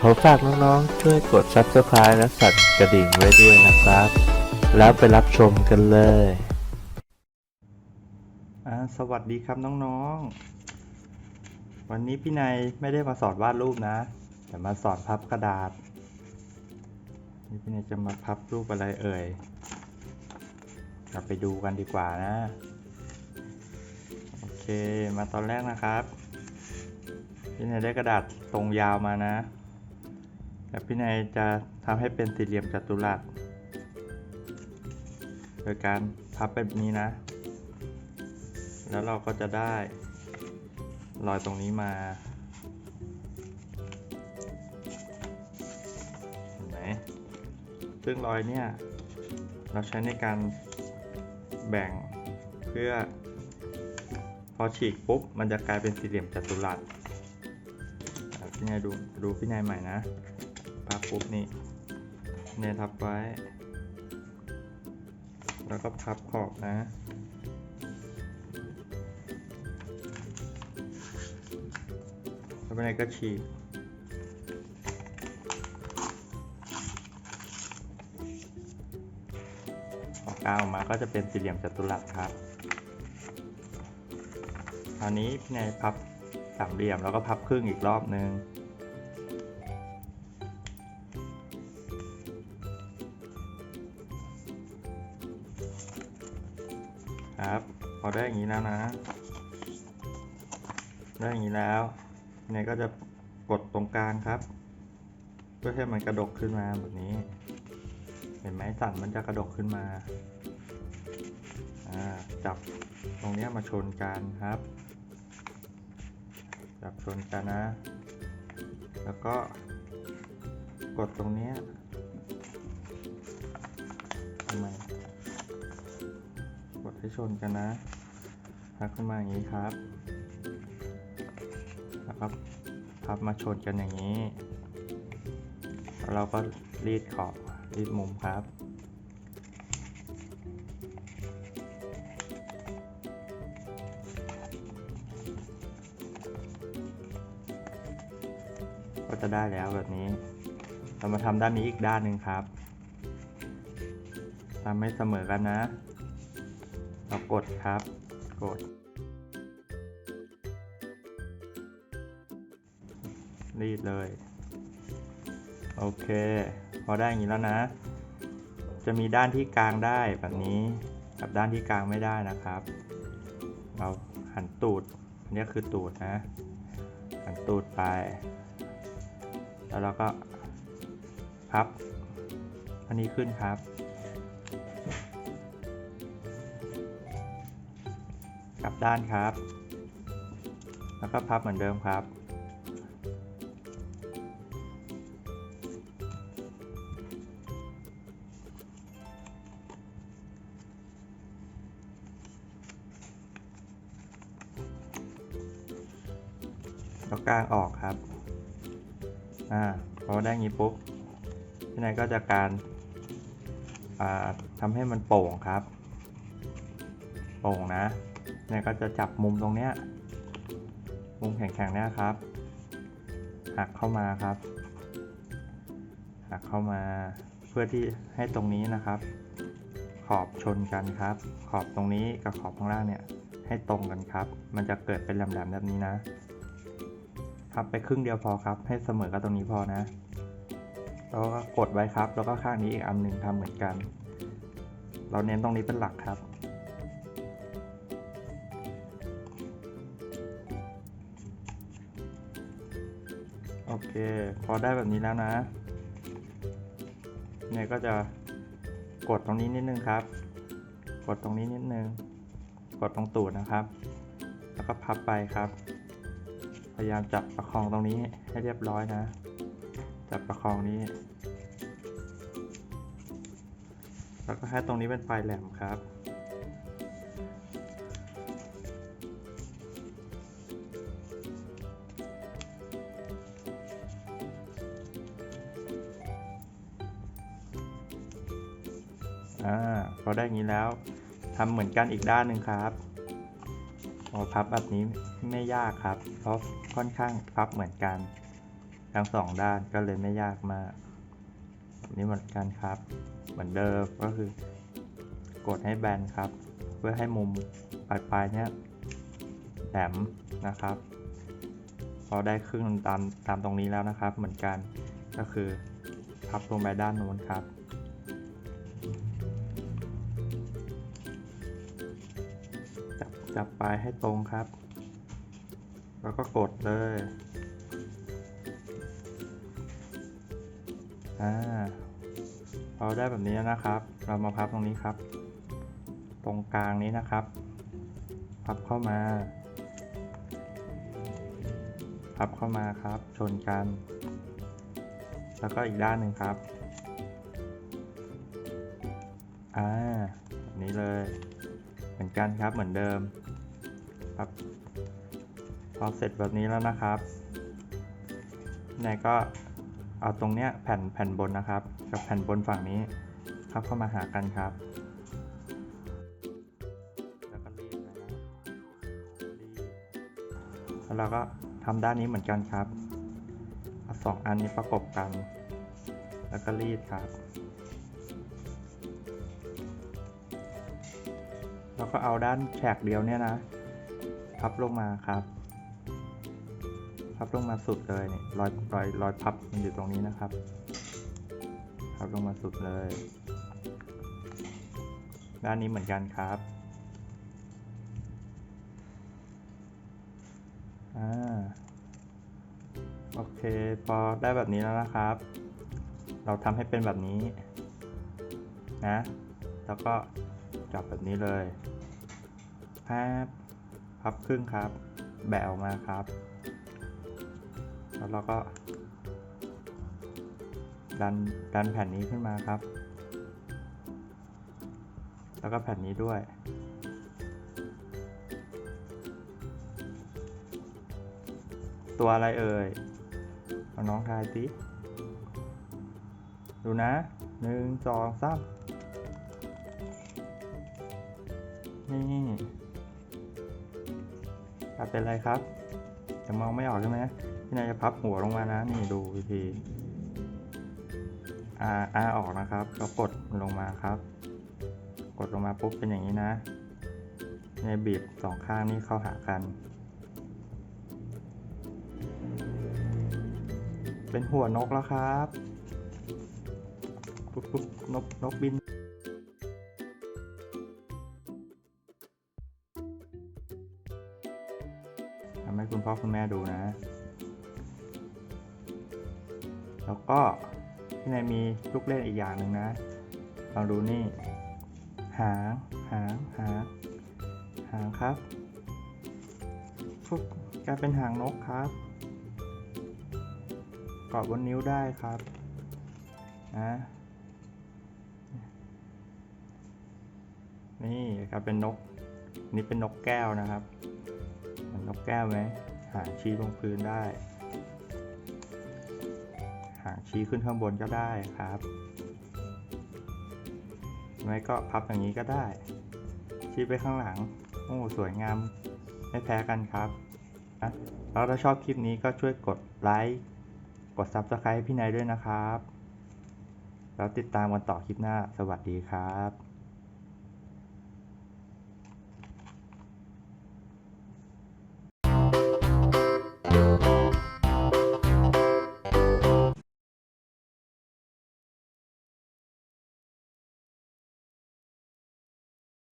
ขอฝากน้องๆ ช่วยกด subscribe และสั่นกระดิ่งไว้ด้วยนะครับ แล้วไปรับชมกันเลยสวัสดีครับน้องๆ วันนี้พี่นายไม่ได้มาสอนวาดรูปนะ แต่มาสอนพับกระดาษ นี่พี่นายจะมาพับรูปอะไรเอ่ย เราไปดูกันดีกว่านะ มาตอนแรกนะครับพี่นายได้กระดาษตรงยาวมานะ แล้วพี่นายจะทำให้เป็นสี่เหลี่ยมจัตุรัสโดยการพับแบบนี้นะ แล้วเราก็จะได้รอยตรงนี้มาเห็นไหมซึ่งรอยเนี่ย เราใช้ในการแบ่งเพื่อ อฉีกปุ๊บ มันจะกลายเป็นสี่เหลี่ยมจัตุรัสพี่นายดูดูพี่นายใหม่นะพับปุ๊บนี่เนี่ยทับไว้ แล้วก็พับขอบนะแล้วพี่นายก็ฉีกออกกลาออกมาก็จะเป็นสี่เหลี่ยมจัตุรัสครับ ราวนี้พี่นายพับสามเหลี่ยมแล้วก็พับครึ่งอีกรอบนึงครับพอได้อย่างนี้แล้วนะ ได้อย่างนี้แล้วพี่นายก็จะกดตรงกลางครับ เพื่อให้มันกระดกขึ้นมาแบบนี้ เห็นไหมสันมันจะกระดกขึ้นมาอ่าจับตรงนี้มาชนกันครับ จับชนกันนะ แล้วก็กดตรงนี้ทำไมกดให้ชนกันนะพับขึ้นมาอย่างนี้ครับแล้วก็พับมาชนกันอย่างนี้แล้วเราก็รีดขอบรีดมุมครับ ได้แล้วแบบนี้ เรามาทำด้านนี้อีกด้านหนึ่งครับทำให้เสมอกันนะ เรากดครับ กด รีดเลย โอเค พอได้อย่างนี้แล้วนะ จะมีด้านที่กลางได้แบบนี้ กับด้านที่กลางไม่ได้นะครับ เราหันตูด อันนี้คือตูดนะ หันตูดไป แล้วเราก็พับ อันนี้ขึ้นครับ กลับด้านครับ แล้วก็พับเหมือนเดิมครับแล้วกลางออกครับ อ่าพอได้งนี้ปุ๊บพี่นายก็จะการทำให้มันโป่งครับ โป่งนะพี่นายก็จะจับมุมตรงเนี้ย มุมแข็งๆเนี่ยครับ หักเข้ามาครับ หักเข้ามาเพื่อที่ให้ตรงนี้นะครับ ขอบชนกันครับ ขอบตรงนี้กับขอบข้างล่างเนี่ยให้ตรงกันครับ มันจะเกิดเป็นแหลมๆแบบนี้นะ พับไปครึ่งเดียวพอครับ ให้เสมอกับตรงนี้พอนะ แล้วก็กดไว้ครับ แล้วก็ข้างนี้อีกอันหนึ่งทำเหมือนกัน เราเน้นตรงนี้เป็นหลักครับ โอเค พอได้แบบนี้แล้วนะเนี่ยก็จะกดตรงนี้นิดนึงครับ กดตรงนี้นิดนึง กดตรงตูดนะครับ แล้วก็พับไปครับ ยายามจับประคองตรงนี้ให้เรียบร้อยนะ จับประคองนี้ แล้วก็ให้ตรงนี้เป็นปลายแหลมครับอ่าพอได้อย่างนี้แล้วทำเหมือนกันอีกด้านหนึ่งครับ พอพับแบบนี้ไม่ยากครับ เพราะค่อนข้างพับเหมือนกัน ทั้งสองด้านก็เลยไม่ยากมากแบบนี้เหมือนกันครับ เหมือนเดิมก็คือกดให้แบนครับ เพื่อให้มุมปลายปลายเนี้ยแหลมนะครับ พอได้ครึ่งตามตามตรงนี้แล้วนะครับ เหมือนกันก็คือพับลงไปด้านนู้นครับ จับปลายให้ตรงครับ แล้วก็กดเลยอ่าพอได้แบบนี้แล้วนะครับ เรามาพับตรงนี้ครับ ตรงกลางนี้นะครับ พับเข้ามา พับเข้ามาครับ ชนกัน แล้วก็อีกด้านหนึ่งครับอ่าแบบนี้เลย เหมือนกันครับเหมือนเดิม ครับพอเสร็จแบบนี้แล้วนะครับนายก็เอาตรงเนี้ยแผ่นแผ่นบนนะครับ กับแผ่นบนฝั่งนี้พับเข้ามาหากันครับแล้วก็รีดนะครับรีแล้วเราก็ทำด้านนี้เหมือนกันครับเอาสองอันนี้ประกบกัน แล้วก็รีดครับ แล้วก็เอาด้านแฉกเดียวเนี่ยนะ พับลงมาครับ พับลงมาสุดเลยเนี่ยรอยรอยรอยพับมันอยู่ตรงนี้นะครับ พับลงมาสุดเลย ด้านนี้เหมือนกันครับอ่าโอเค พอได้แบบนี้แล้วนะครับ เราทำให้เป็นแบบนี้นะ แล้วก็จับแบบนี้เลยพับ พับครึ่งครับ แบะออกมาครับ แล้วเราก็ ดันดันแผ่นนี้ขึ้นมาครับ แล้วก็แผ่นนี้ด้วย ตัวอะไรเอ่ยเอาน้องทายสิดูนะหนึ่งสองสามนี่ เป็นไรครับยังมองไม่ออกใช่ไหมพี่นายจะพับหัวลงมานะ นี่ดูวิธีอาอาออกนะครับแล้วกดลงมาครับ กดลงมาปุ๊บเป็นอย่างนี้นะในบีบสองข้างนี่เข้าหากัน เป็นหัวนกแล้วครับปุ๊บปุ๊บนกนกบิน คุณแม่ดูนะ แล้วก็ที่ในมีลูกเล่นอีกอย่างหนึ่งนะลองดูนี่ หางหางหางหางครับปุ๊บกลายเป็นหางนกครับเกาะบนนิ้วได้ครับนะนี่ครับเป็นนก นี่เป็นนกแก้วนะครับเห็นนกแก้วไหม หางชี้ลงพื้นได้ หางชี้ขึ้นข้างบนก็ได้ครับไม่ก็พับอย่างนี้ก็ได้ ชี้ไปข้างหลัง โอ้สวยงามไม่แพ้กันครับนะแล้วถ้าชอบคลิปนี้ก็ช่วยกดไลค์กด Subscribe ให้พี่นายด้วยนะครับ แล้วติดตามกันต่อคลิปหน้าสวัสดีครับ